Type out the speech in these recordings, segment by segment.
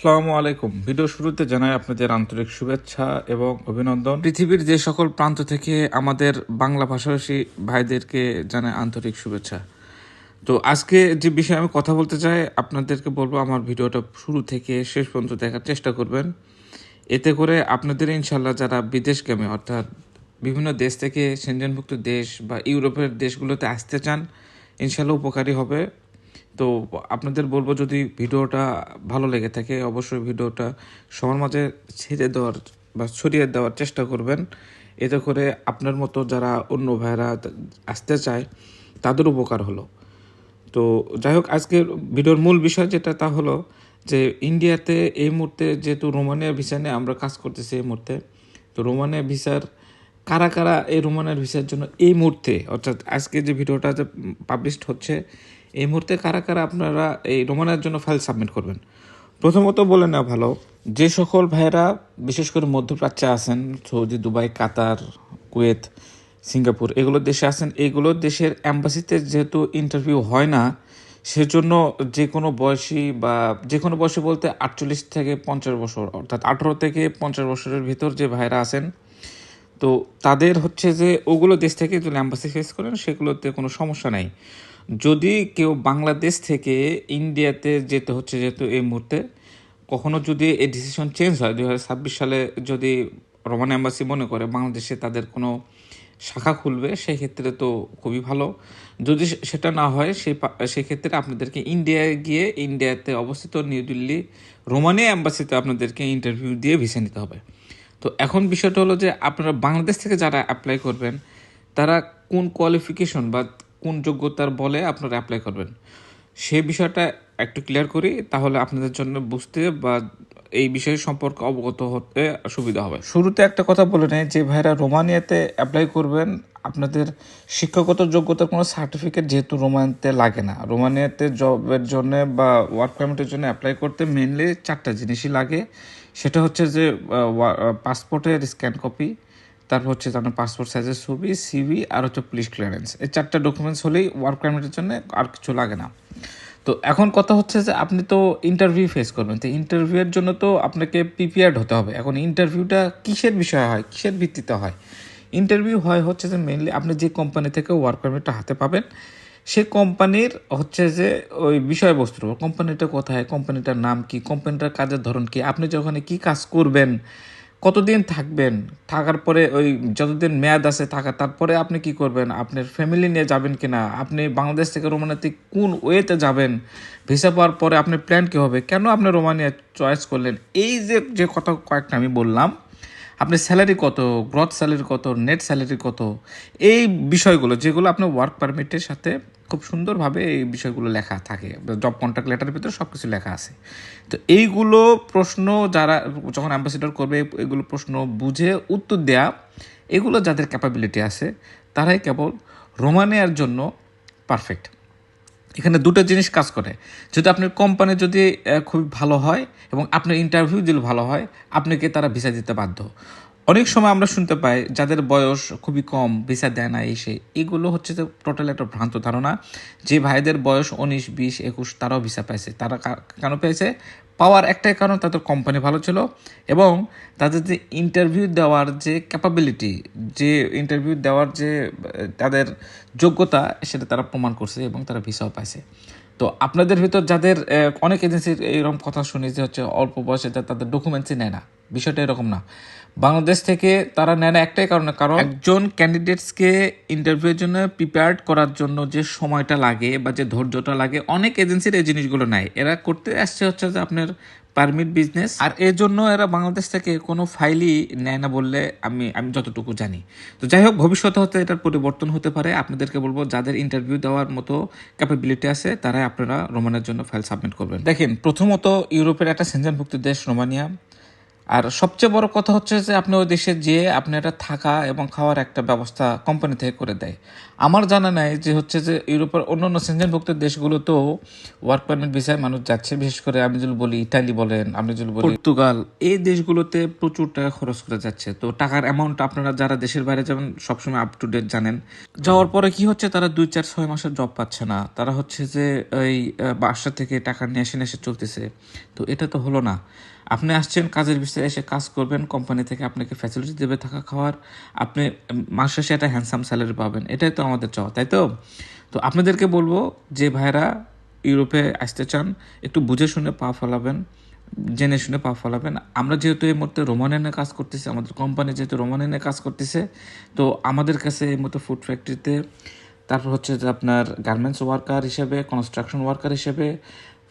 আসসালামু আলাইকুম। ভিডিও শুরুতে জানাই আপনাদের আন্তরিক শুভেচ্ছা এবং অভিনন্দন। পৃথিবীর যে সকল প্রান্ত থেকে আমাদের বাংলা ভাষাভাষী ভাইদেরকে জানাই আন্তরিক শুভেচ্ছা। তো আজকে যে বিষয়ে আমি কথা বলতে চাই, আপনাদেরকে বলব আমার ভিডিওটা শুরু থেকে শেষ পর্যন্ত দেখার চেষ্টা করবেন। এতে করে আপনাদের ইনশাল্লাহ যারা বিদেশগামী অর্থাৎ বিভিন্ন দেশ থেকে সেনজনভুক্ত দেশ বা ইউরোপের দেশগুলোতে আসতে চান ইনশাল্লাহ উপকারী হবে। তো আপনাদের বলব যদি ভিডিওটা ভালো লেগে থাকে, অবশ্যই ভিডিওটা সবার মাঝে ছেড়ে দেওয়ার বা ছড়িয়ে দেওয়ার চেষ্টা করবেন। এতে করে আপনার মতো যারা অন্য ভাইরা আসতে চায়, তাদের উপকার হলো। তো যাই হোক, আজকের ভিডিওর মূল বিষয় যেটা তা হলো যে ইন্ডিয়াতে এই মুহূর্তে যেহেতু রোমানিয়া ভিসা নিয়ে আমরা কাজ করতেছি এই মুহূর্তে, তো রোমানিয়া ভিসার কারা কারা এই রোমানিয়ার ভিসার জন্য এই মুহূর্তে, অর্থাৎ আজকে যে ভিডিওটা যে পাবলিশড হচ্ছে এই মুহূর্তে কারা কারা আপনারা এই রোমানিয়ার জন্য ফাইল সাবমিট করবেন? প্রথমত বলে নেওয়া ভালো, যে সকল ভাইয়েরা বিশেষ করে মধ্যপ্রাচ্যে আছেন, Saudi, Dubai, Qatar, Kuwait, Singapore, এগুলো দেশে আছেন এইগুলো দেশের অ্যাম্বাসিতে যেহেতু ইন্টারভিউ হয় না, সেজন্য যে কোনো বয়সী বা যে কোনো বয়সী বলতে আটচল্লিশ থেকে পঞ্চাশ বছর, অর্থাৎ আঠেরো থেকে পঞ্চাশ বছরের ভিতর যে ভাইরা আছেন, তো তাদের হচ্ছে যে ওগুলো দেশ থেকে যদি অ্যাম্বাসি ফেস করেন, সেগুলোতে কোনো সমস্যা নাই। যদি কেউ বাংলাদেশ থেকে ইন্ডিয়াতে যেতে হচ্ছে, যেহেতু এই মুহূর্তে, কখনো যদি এই ডিসিশন চেঞ্জ হয় দু হাজার ছাব্বিশ সালে যদি রোমান অ্যাম্বাসি মনে করে বাংলাদেশে তাদের কোনো শাখা খুলবে সেক্ষেত্রে তো খুবই ভালো। যদি সেটা না হয় সেই সেক্ষেত্রে আপনাদেরকে ইন্ডিয়ায় গিয়ে ইন্ডিয়াতে অবস্থিত নিউ দিল্লি রোমানিয়া অ্যাম্বাসিতে আপনাদেরকে ইন্টারভিউ দিয়ে ভিসা নিতে হবে। তো এখন বিষয়টা হলো যে, আপনারা বাংলাদেশ থেকে যারা অ্যাপ্লাই করবেন, তারা কোন কোয়ালিফিকেশন বা কোন যোগ্যতার বলে আপনারা অ্যাপ্লাই করবেন। সে বিষয়টা একটু ক্লিয়ার করি, তাহলে আপনাদের জন্য বুঝতে বা এই বিষয় সম্পর্কে অবগত হতে সুবিধা হবে। শুরুতে একটা কথা বলে নেই, যে ভাইরা রোমানিয়াতে অ্যাপ্লাই করবেন, আপনাদের শিক্ষাগত যোগ্যতার কোনো সার্টিফিকেট যেহেতু রোমানিয়াতে লাগে না। রোমানিয়াতে জবের জন্য বা ওয়ার্ক পারমিটের জন্য অ্যাপ্লাই করতে মেনলি চারটা জিনিসই লাগে। সেটা হচ্ছে যে পাসপোর্টের স্ক্যান কপি তারপর হচ্ছে আপনার পাসপোর্ট সাইজের ছবি সিভি আর হচ্ছে পুলিশ ক্লিয়ারেন্স এই চারটা ডকুমেন্টস হলেই ওয়ার্ক পারমিটের জন্য আর কিছু লাগে না। তো এখন কথা হচ্ছে যে আপনি তো ইন্টারভিউ ফেস করবেন, তো ইন্টারভিউয়ের জন্য তো আপনাকে প্রিপেয়ার্ড হতে হবে। এখন ইন্টারভিউটা কিসের বিষয় হয়, কিসের ভিত্তিতে হয়? ইন্টারভিউ হয় হচ্ছে যে মেনলি আপনি যে কোম্পানি থেকে ওয়ার্ক পারমিটটা হাতে পাবেন, সে কোম্পানির হচ্ছে যে ওই বিষয়বস্তু কোম্পানিটা কোথায় কোম্পানিটার নাম কি কোম্পানিটার কাজের ধরন কি, আপনি যখন কি কাজ করবেন কতদিন থাকবেন? থাকার পরে ওই যতদিন মেয়াদ আছে থাকা, তারপরে আপনি কি করবেন? আপনার ফ্যামিলি নিয়ে যাবেন কি না আপনি বাংলাদেশ থেকে রোমানিয়াতে কোন ওয়েতে যাবেন? ভিসা পাওয়ার পরে আপনার প্ল্যান কী হবে? কেন আপনি রোমানিয়া চয়েস করলেন? এই যে যে কথা কয়েকটা আমি বললাম আপনার স্যালারি কত গ্রথ স্যালারি কত নেট স্যালারি কত, এই বিষয়গুলো, যেগুলো আপনার ওয়ার্ক পারমিটের সাথে খুব সুন্দরভাবে এই বিষয়গুলো লেখা থাকে জব কন্ট্রাক্ট লেটারের ভিতরে সব কিছু লেখা আছে। তো এইগুলো প্রশ্ন যারা, যখন অ্যাম্বাসিডর করবে, এগুলো প্রশ্ন বুঝে উত্তর দেয়া, এগুলো যাদের ক্যাপাবিলিটি আছে, তারাই কেবল রোমানিয়ার জন্য পারফেক্ট এখানে দুটো জিনিস কাজ করে। যদি আপনার কোম্পানি যদি খুব ভালো হয় এবং আপনার ইন্টারভিউ যদি ভালো হয়, আপনাকে তারা ভিসা দিতে বাধ্য। অনেক সময় আমরা শুনতে পাই, যাদের বয়স খুবই কম, ভিসা দেয় না এসে এগুলো হচ্ছে যে টোটাল একটা ভ্রান্ত ধারণা যে ভাইদের বয়স উনিশ, বিশ, একুশ, তারাও ভিসা পাইছে। তারা কেন পেয়েছে? পাওয়ার একটাই কারণ তাদের কোম্পানি ভালো ছিল এবং তাদের যে ইন্টারভিউ দেওয়ার যে ক্যাপাবিলিটি যে ইন্টারভিউ দেওয়ার যে, তাদের যোগ্যতা, সেটা তারা প্রমাণ করছে এবং তারা ভিসাও পাইছে। তো আপনাদের ভিতর যাদের অনেক এজেন্সির এইরকম কথা শুনি যে হচ্ছে অল্প বয়সে তাদের ডকুমেন্টসই নেয় না। বিষয়টা এরকম না। বাংলাদেশ থেকে তারা নেয় না একটাই কারণে কারণ একজন ক্যান্ডিডেটসকে ইন্টারভিউর জন্য প্রিপেয়ার্ড করার জন্য যে সময়টা লাগে বা যে ধৈর্যটা লাগে অনেক এজেন্সির এই জিনিসগুলো নেয়। এরা করতে আসছে হচ্ছে যে আপনার পারমিট বিজনেস আর এর জন্য এরা বাংলাদেশ থেকে কোনো ফাইলই নেয় না বললে আমি আমি যতটুকু জানি। তো যাই হোক, ভবিষ্যতে হতে এটার পরিবর্তন হতে পারে। আপনাদেরকে বলব, যাদের ইন্টারভিউ দেওয়ার মতো ক্যাপাবিলিটি আছে, তারাই আপনারা রোমানের জন্য ফাইল সাবমিট করবেন। দেখেন, প্রথমত ইউরোপের একটা সেঞ্জনভুক্ত দেশ রোমানিয়া। আর সবচেয়ে বড় কথা হচ্ছে যে আপনি ওই দেশে যেয়ে আপনি এটা থাকা এবং খাওয়ার একটা ব্যবস্থা কোম্পানি থেকে করে দেয়। আমার জানা নাই যে হচ্ছে যে ইউরোপের অন্যান্য সেনজেনভুক্ত দেশগুলোতেও ওয়ার্ক পারমিট ভিসায় মানুষ যাচ্ছে। বিশেষ করে আমি যদি বলি ইটালি বলেন আমি যদি বলি। পর্তুগাল এই দেশগুলোতে প্রচুর টাকা খরচ করে যাচ্ছে। তো টাকার অ্যামাউন্ট আপনারা যারা দেশের বাইরে যাবেন সবসময় আপ টু ডেট জানেন। যাওয়ার পরে কি হচ্ছে তারা দুই চার ছয় মাসের জব পাচ্ছে না। তারা হচ্ছে যে আহ, বাসা থেকে টাকা নিয়ে এসে এসে চলতেছে। তো এটা তো হলো না। আপনি আসছেন কাজের বিষয়ে এসে কাজ করবেন কোম্পানি থেকে আপনাকে ফ্যাসিলিটি দেবে থাকা খাওয়ার। আপনি, মাস শেষে একটা হ্যান্ডসাম স্যালারি পাবেন। এটাই তো আমাদের চাওয়া, তাই তো? তো আপনাদেরকে বলব যে ভাইরা ইউরোপে আসতে চান, একটু বুঝে শুনে পা ফলাবেন, জেনে শুনে পা ফলাবেন। আমরা যেহেতু এই মুহূর্তে রোমানিয়ানে কাজ করতেছি, আমাদের কোম্পানি যেহেতু রোমানিয়ানে কাজ করতেছে, তো আমাদের কাছে এই মুহূর্তে ফুড ফ্যাক্টরিতে তারপর হচ্ছে আপনার গার্মেন্টস ওয়ার্কার হিসেবে কনস্ট্রাকশন ওয়ার্কার হিসেবে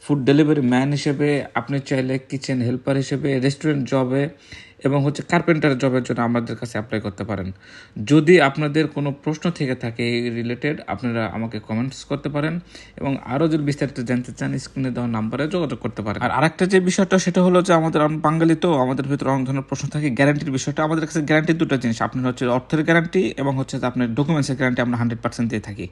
ফুড ডেলিভারি ম্যান হিসেবে, আপনি চাইলে কিচেন হেল্পার হিসেবে রেস্টুরেন্ট জবে এবং হচ্ছে কার্পেন্টার জবের জন্য আমাদের কাছে অ্যাপ্লাই করতে পারেন। যদি আপনাদের কোনো প্রশ্ন থেকে থাকে এই রিলেটেড আপনারা আমাকে কমেন্টস করতে পারেন এবং আরও যদি বিস্তারিত জানতে চান স্ক্রিনে দেওয়া নাম্বারে যোগাযোগ করতে পারেন। আর আরেকটা যে বিষয়টা, সেটা হলো যে আমাদের বাঙালি তো আমাদের ভিতরে অনেক ধরনের প্রশ্ন থাকে গ্যারান্টির বিষয়টা। আমাদের কাছে গ্যারান্টি দুটো জিনিস, আপনার হচ্ছে অর্থের গ্যারান্টি এবং হচ্ছে আপনার ডকুমেন্টসের গ্যারান্টি আমরা হান্ড্রেড পার্সেন্ট দিয়ে থাকি।